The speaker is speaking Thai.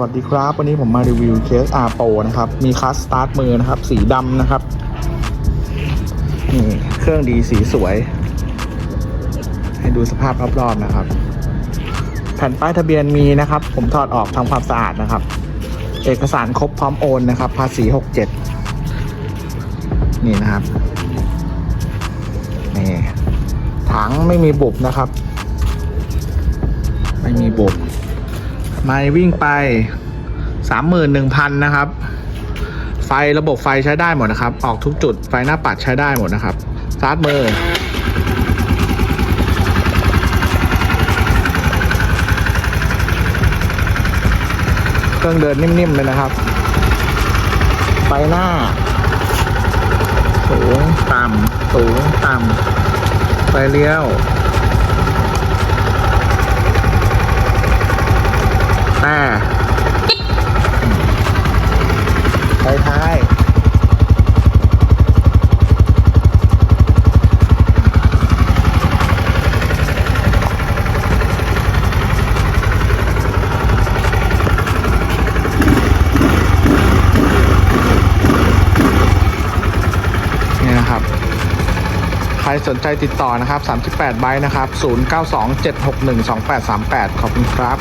สวัสดีครับ วันนี้ผมมารีวิวเคส R Pro นะครับ มีคัสสตาร์ทมือนะครับ สีดำนะครับนี่เครื่องดีสีสวย ให้ดูสภาพรอบๆนะครับ แผ่นป้ายทะเบียนมีนะครับ ผมถอดออกทำความสะอาดนะครับ เอกสารครบพร้อมโอนนะครับ ภาษี 67 นี่นะครับนี่ถังไม่มีบุบนะครับ ไม่มีบุบ ไม่วิ่งไปสามหมื่นหนึ่งพันนะครับ ไฟระบบไฟใช้ได้หมดนะครับ ออกทุกจุดไฟหน้าปัดใช้ได้หมดนะครับสตาร์ทมือเครื่องเดินนิ่มๆเลยนะครับ ไฟหน้า สูง ต่ำ สูง ต่ำ ไฟเลี้ยว แต่ไฟท้าย นะครับ ใครสนใจติดต่อนะครับ 38ใบนะครับ 0927612838 ขอบคุณครับ